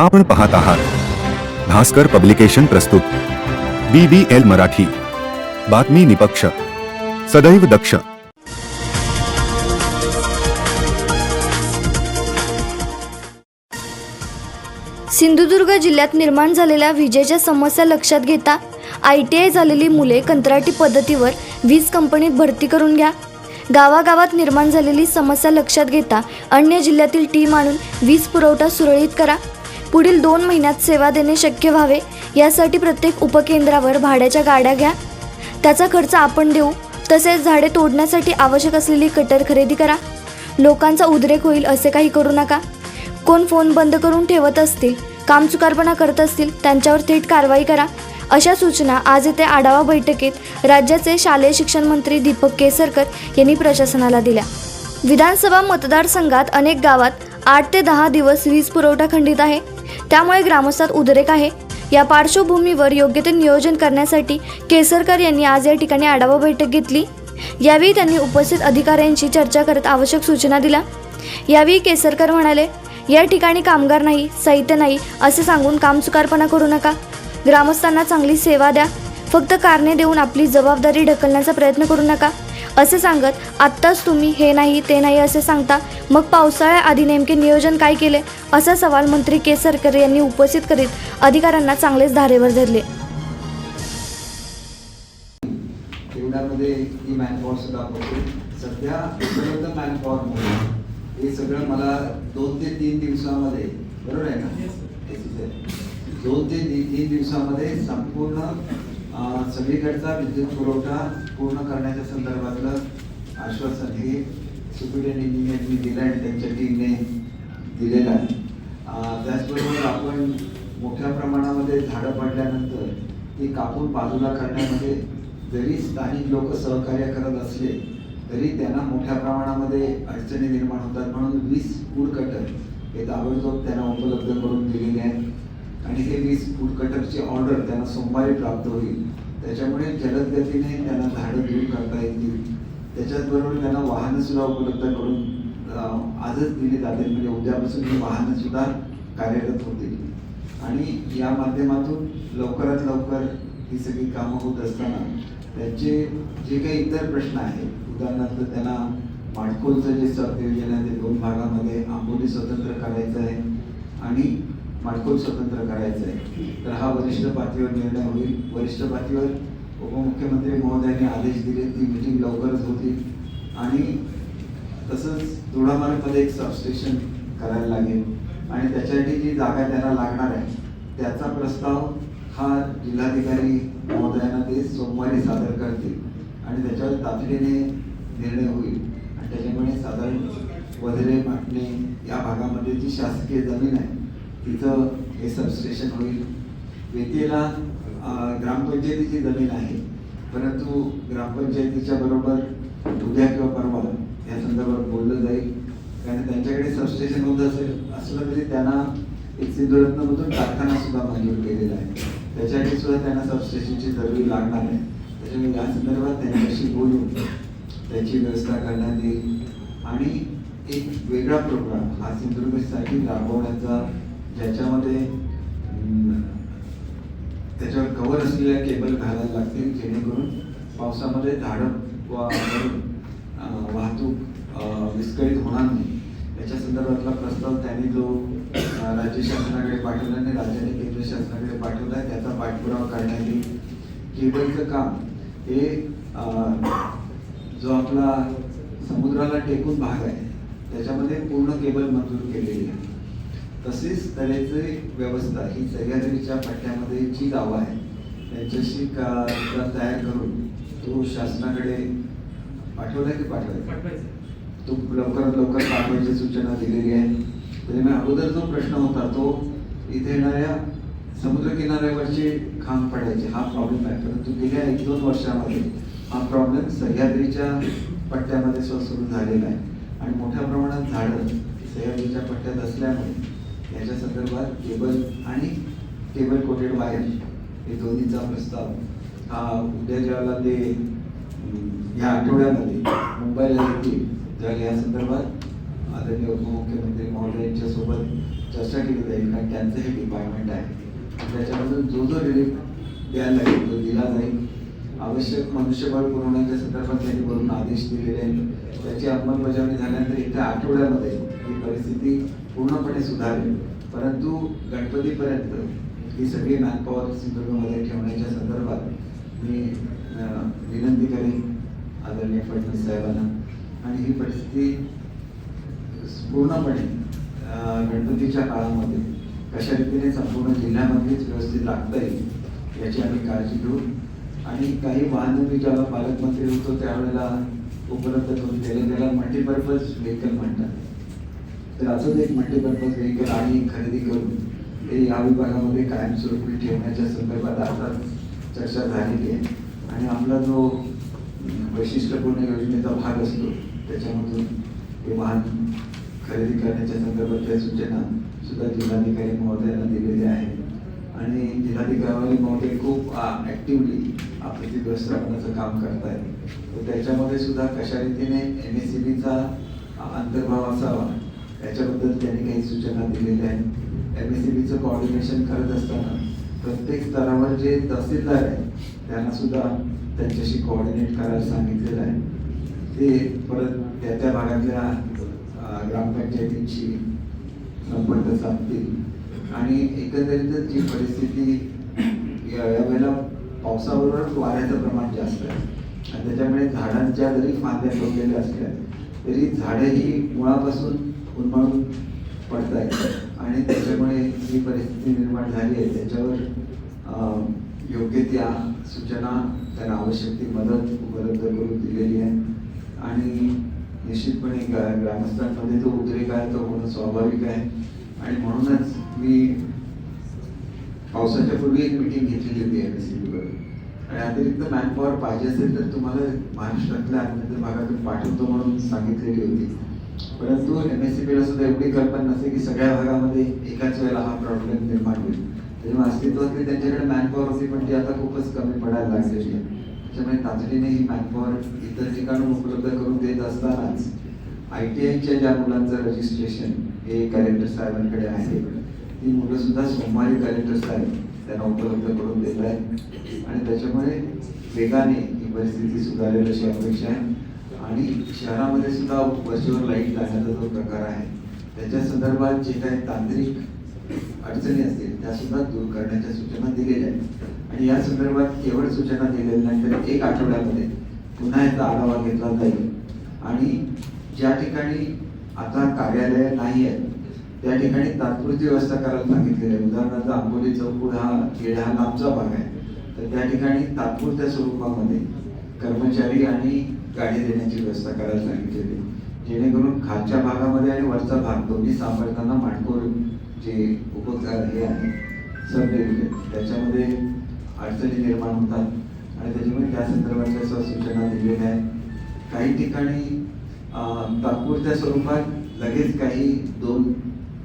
आपण पाहत आहात. भास्कर पब्लिकेशन प्रस्तुत. B B L Marathi. बातमी निपक्ष. सदैव दक्ष. सिंधुदुर्ग जिल्ह्यात निर्माण झालेल्या विजेच्या समस्या लक्षात घेता आय टी आय झालेली मुले कंत्राटी पद्धतीवर वीज कंपनीत भरती करून घ्या. गावागावात निर्माण झालेली समस्या लक्षात घेता अन्य जिल्ह्यातील टीम आणून वीज पुरवठा सुरळीत करा. पुढील दोन महिन्यात सेवा देणे शक्य व्हावे यासाठी प्रत्येक उपकेंद्रावर भाड्याच्या गाड्या घ्या. त्याचा खर्च आपण देऊ तसेच झाडे तोडण्यासाठी आवश्यक असलेली कटर खरेदी करा. लोकांचा उद्रेक होईल असे काही करू नका. कोण फोन बंद करून ठेवत असतील कामचुकारपणा करत असतील त्यांच्यावर थेट कारवाई करा. अशा सूचना आज येथे आढावा बैठकीत राज्याचे शालेय शिक्षण मंत्री दीपक केसरकर यांनी प्रशासनाला दिल्या. विधानसभा मतदारसंघात अनेक गावात आठ ते दहा दिवस वीज पुरवठा खंडित आहे. त्यामुळे ग्रामस्थात उद्रेक आहे. या पार्श्वभूमीवर योग्य ते नियोजन करण्यासाठी केसरकर यांनी आज या ठिकाणी आढावा बैठक घेतली. यावेळी त्यांनी उपस्थित अधिकाऱ्यांशी चर्चा करत आवश्यक सूचना दिल्या. यावेळी केसरकर म्हणाले या ठिकाणी कामगार नाही साहित्य नाही असे सांगून कामचुकारपणा करू नका. ग्रामस्थांना चांगली सेवा द्या. फक्त कारणे देऊन आपली जबाबदारी ढकलण्याचा प्रयत्न करू नका. असे सांगत आत्ताच तुम्ही हे नाही ते नाही असे सांगता. मग पावसाळ्याआधी नेमके नियोजन काय केले? असा सवाल मंत्री केसरकर यांनी उपस्थित करीत अधिकाऱ्यांना चांगलेच धारेवर धरले. ही मॅनपॉवर सुद्धा बघतो सध्या उपलब्ध मॅनपॉवरमुळे हे सगळं मला दोन ते तीन दिवसामध्ये बरोबर आहे ना. दोन ते ती- तीन दिवसामध्ये संपूर्ण सगळीकडचा विद्युत पुरवठा पूर्ण करण्याच्या संदर्भातलं आश्वासन हे सुप्रिटेंड इंजिनियरनी दिलं आणि त्यांच्या टीमने दिलेलं आहे. त्याचबरोबर आपण मोठ्या प्रमाणामध्ये झाडं पडल्यानंतर ती कापून बाजूला करण्यामध्ये जरी स्थानिक लोक सहकार्य करत असले तरी त्यांना मोठ्या प्रमाणामध्ये अडचणी निर्माण होतात. म्हणून वीस फूड कटर हे ताबडतोब त्यांना उपलब्ध करून दिलेले आहेत. आणि हे वीस फूड कटरची ऑर्डर त्यांना सोमवारी प्राप्त होईल. त्याच्यामुळे जलद गतीने त्यांना झाडं दूर करता येतील. त्याच्याचबरोबर त्यांना वाहनं सुद्धा उपलब्ध करून आजच दिली जातील. म्हणजे उद्यापासून ही वाहनं सुद्धा कार्यरत होतील. आणि या माध्यमातून लवकरात लवकर ही सगळी कामं होत असताना त्यांचे जे काही इतर प्रश्न आहेत उदाहरणार्थ त्यांना माडखोलचं जे सब आहे ते दोन भागामध्ये आंबोली स्वतंत्र करायचं आहे. आणि माडखोल स्वतंत्र करायचं आहे. तर हा वरिष्ठ पातळीवर निर्णय होईल. वरिष्ठ पातळीवर उपमुख्यमंत्री महोदयांनी आदेश दिले. ती मिटिंग लवकरच होती. आणि तसंच दोडामार्गमध्ये एक सबस्टेशन करायला लागेल. आणि त्याच्यासाठी जी जागा त्यांना लागणार आहे त्याचा प्रस्ताव हा जिल्हाधिकारी महोदयांना ते सोमवारी सादर करतील. आणि त्याच्यावर तातडीने निर्णय होईल. आणि त्याच्यामुळे साधारण वधरे माटणे या भागामध्ये जी शासकीय जमीन आहे तिथं हे सबस्टेशन होईल. वेतेला ग्रामपंचायतीची जमीन आहे. परंतु ग्रामपंचायतीच्या बरोबर उद्या किंवा परवा या संदर्भात बोललं जाईल. कारण त्यांच्याकडे सबस्टेशन होत असेल असलं तरी त्यांना एक सिंधुरत्नमधून कारखाना सुद्धा मंजूर केलेला आहे. त्याच्यासाठी सुद्धा त्यांना सबस्टेशनची जरुरी लागणार आहे. त्याच्यामुळे या संदर्भात त्यांच्याशी बोलून त्याची व्यवस्था करण्यात येईल. आणि एक वेगळा प्रोग्राम हा सिंधुदुर्गसाठी राबवण्याचा ज्याच्यामध्ये त्याच्यावर कव्हर असलेल्या केबल घालायला लागतील जेणेकरून पावसामध्ये झाडं वाहतूक विस्कळीत होणार नाही. याच्या संदर्भातला प्रस्ताव त्यांनी जो राज्य शासनाकडे पाठवला आणि राज्याने केंद्र शासनाकडे पाठवला आहे त्याचा पाठपुरावा करण्यात येईल. केबलचं काम हे जो आपला समुद्राला टेकून भाग आहे त्याच्यामध्ये पूर्ण केबल मंजूर केलेली आहे. तसेच तऱ्हेची व्यवस्था ही सह्याद्रीच्या पट्ट्यामध्ये जी गावं आहे त्यांच्याशी का तयार करून तो शासनाकडे पाठवला की पाठवायचा? तो लवकरात लवकर पाठवायची सूचना दिलेली आहे. त्याच्यामुळे अगोदर जो प्रश्न होता तो इथे येणाऱ्या समुद्र किनाऱ्यावरचे खांब पडायचे. हा प्रॉब्लेम आहे. परंतु गेल्या एक दोन वर्षामध्ये हा प्रॉब्लेम सह्याद्रीच्या पट्ट्यामध्ये सुरू झालेला आहे. आणि मोठ्या प्रमाणात झाडं सह्याद्रीच्या पट्ट्यात असल्यामुळे याच्या संदर्भात केबल आणि केबल कोटेड वायर हे दोन्हीचा प्रस्ताव हा उद्या ज्यावेळेला ते या ह्या आठवड्यामध्ये मुंबईला येतील त्यावेळेला या संदर्भात आदरणीय उपमुख्यमंत्री महोदयांच्या सोबत चर्चा केली जाईल कारण त्यांचं हे डिपार्टमेंट आहे. त्याच्यामधून जो जो रिलीफ द्यायला लागेल तो दिला जाईल. आवश्यक मनुष्यबळ पुरवण्याच्या संदर्भात त्यांनी वरून आदेश दिलेले आहेत. त्याची अंमलबजावणी झाल्यानंतर येत्या आठवड्यामध्ये ही परिस्थिती पूर्णपणे सुधारेल. परंतु गणपतीपर्यंत ही सगळी मॅनपॉवर सिंधुदुर्गमध्ये ठेवण्याच्या संदर्भात मी विनंती करेन आदरणीय फडणवीस साहेबांना. आणि ही परिस्थिती पूर्णपणे गणपतीच्या काळामध्ये कशा रीतीने संपूर्ण जिल्ह्यामध्येच व्यवस्थित लागता येईल याची आम्ही काळजी घेऊ आणि काही वाहनं मी ज्याला पालकमंत्री होतो त्यावेळेला उपलब्ध करून दिले त्याला मल्टीपर्पज व्हेकल म्हणतात. तर असंच एक मल्टीपर्पज व्हेकल आणि खरेदी करून ते या विभागामध्ये कायमस्वरूपी ठेवण्याच्या संदर्भात आता चर्चा झालेली आहे. आणि आपला जो वैशिष्ट्यपूर्ण योजनेचा भाग असतो त्याच्यामधून ते वाहन खरेदी करण्याच्या संदर्भातल्या सूचना सुद्धा जिल्हाधिकारी महोदयांना दिलेल्या आहेत. आणि जिल्हाधिकारी महोदय खूप ॲक्टिवली आपत्ती व्यवस्थापनाचं काम करतायत. तर त्याच्यामध्ये सुद्धा कशा रीतीने एम एस सी बीचा अंतर्भाव असावा याच्याबद्दल त्यांनी काही सूचना दिलेल्या आहेत. एम एस सी बीचं कॉर्डिनेशन करत असताना प्रत्येक स्तरावर जे तहसीलदार आहेत त्यांना सुद्धा त्यांच्याशी कोऑर्डिनेट करायला सांगितलेलं आहे. ते परत त्या त्या भागातल्या ग्रामपंचायतींशी संपर्क साधतील. आणि एकंदरीतच जी परिस्थिती यावेळेला पावसाबरोबर वाऱ्याचं प्रमाण जास्त आहे. आणि त्याच्यामुळे झाडांच्या जरी फांद्या ठेवलेल्या असल्या तरी झाडे ही मुळापासून उन्मळून पडत आहेत आणि त्याच्यामुळे जी परिस्थिती निर्माण झाली आहे. त्याच्यावर योग्य त्या सूचना त्यांना आवश्यक ती मदत उपलब्ध करून दिलेली आहे. आणि निश्चितपणे ग्रामस्थांमध्ये तो उद्रेक आहे तो होणं स्वाभाविक आहे. आणि म्हणूनच मी पावसाच्या पूर्वी एक मिटिंग घेतलेली होती एम एस सी आणि अतिरिक्त मॅनपॉवर पाहिजे असेल तर तुम्हाला महाराष्ट्रातल्या अन्य भागातून पाठवतो म्हणून सांगितलेली होती. परंतु एम एस सी बीला सुद्धा एवढी कल्पना नसते की सगळ्या भागामध्ये एकाच वेळेला हा प्रॉब्लेम निर्माण होईल. त्याच्यामुळे अस्तित्वातली त्यांच्याकडे मॅनपॉवर होती पण ती आता खूपच कमी पडायला लागलेली आहे. त्याच्यामुळे तातडीने ही मॅनपॉवर इतर ठिकाणून उपलब्ध करून देत असतानाच आय टी आयच्या ज्या मुलांचं रजिस्ट्रेशन हे कॅलेंडर साहेबांकडे आहे ती मुलं सुद्धा सोमवारी कॅलेंडर साहेब त्यांना उपलब्ध करून देत आहेत. आणि त्याच्यामुळे वेगाने ही परिस्थिती सुधारेल अशी अपेक्षा आहे. आणि शहरामध्ये सुद्धा वरचेवर लाइट लागण्याचा जो प्रकार आहे त्याच्या संदर्भात जे काही तांत्रिक अडचणी असतील त्या सुद्धा दूर करण्याच्या सूचना दिलेल्या आहेत. आणि या संदर्भात केवळ सूचना दिलेल्या नाही तर एक आठवड्यामध्ये पुन्हा याचा आढावा घेतला जाईल. आणि ज्या ठिकाणी आता कार्यालय नाही आहेत त्या ठिकाणी तात्पुरती व्यवस्था करायला सांगितलेली आहे. उदाहरणार्थ आंबोली चौकूड हा खेळ हा लांबचा भाग आहे. तर त्या ठिकाणी तात्पुरत्या स्वरूपामध्ये कर्मचारी आणि गाडी देण्याची व्यवस्था करायला सांगितलेली. आहे. जेणेकरून खालच्या भागामध्ये आणि वरचा भाग दोन्ही सांभाळताना माणकोर जे उपकार हे आहे सब त्याच्यामध्ये अडचणी निर्माण होतात आणि त्याच्यामुळे त्या संदर्भातल्या सुद्धा सूचना दिलेल्या आहेत. काही ठिकाणी तात्पुरत्या स्वरूपात लगेच काही दोन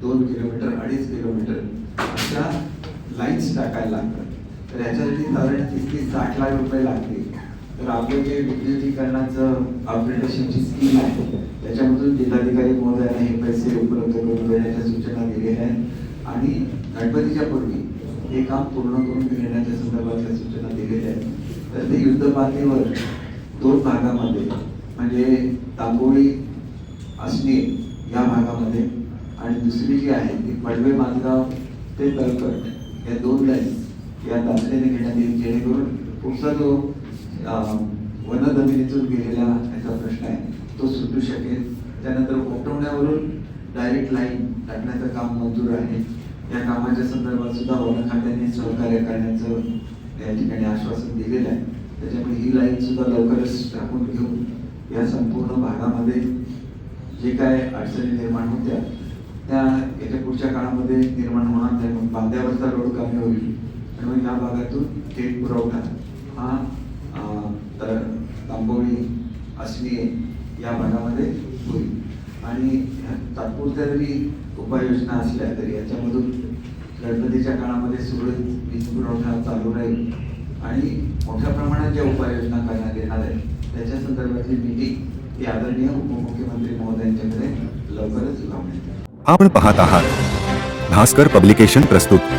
दोन किलोमीटर अडीच किलोमीटर अशा लाईन्स टाकायला लागतात. तर याच्यासाठी साधारण तीस तीस साठ लाख रुपये लागतील. तर आपलं जे विद्युतीकरणाचं अपग्रेडेशनची स्कीम आहे त्याच्यामधून जिल्हाधिकारी महोदयाने हे पैसे उपलब्ध करून देण्याच्या सूचना दिलेल्या आहेत. आणि गणपतीच्या पूर्वी हे काम पूर्ण करून घेण्याच्या संदर्भातल्या सूचना दिलेल्या आहेत. तर ते युद्ध पातळीवर दोन भागामध्ये म्हणजे तांबोळी असणे या भागामध्ये आणि दुसरी जी आहे ती पडवे मालगाव ते तळकट या दोन लाईन या तातडीने घेण्यात येईल जेणेकरून पुढचा जो वन जमिनीतून गेलेला याचा प्रश्न आहे. तो सुटू शकेल. त्यानंतर कोटवण्यावरून डायरेक्ट लाईन टाकण्याचं काम मंजूर आहे. या कामाच्या संदर्भात सुद्धा वन खात्याने सहकार्य करण्याचं या ठिकाणी आश्वासन दिलेलं आहे. त्याच्यामुळे ही लाईन सुद्धा लवकरच टाकून घेऊन या संपूर्ण भागामध्ये जे काय अडचणी निर्माण होत्या त्या याच्या पुढच्या काळामध्ये निर्माण होणार नाही. मग बांध्यावरचा रोड कमी होईल. आणि मग या भागातून थेट पुरवठा हा तांबोळी असणे या भागामध्ये होईल. आणि तात्पुरत्या जरी उपाययोजना असल्या तरी याच्यामधून गणपतीच्या काळामध्ये सुरळीत वीज पुरवठा चालू राहील. आणि मोठ्या प्रमाणात ज्या उपाययोजना करण्यात येणार आहेत त्याच्या संदर्भातली मीटिंग ही आदरणीय उपमुख्यमंत्री महोदयांच्याकडे लवकर आपण पाहत आहात भास्कर पब्लिकेशन प्रस्तुत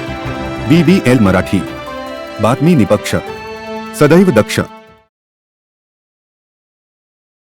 बी बी एल मराठी बातमी निपक्ष सदैव दक्ष.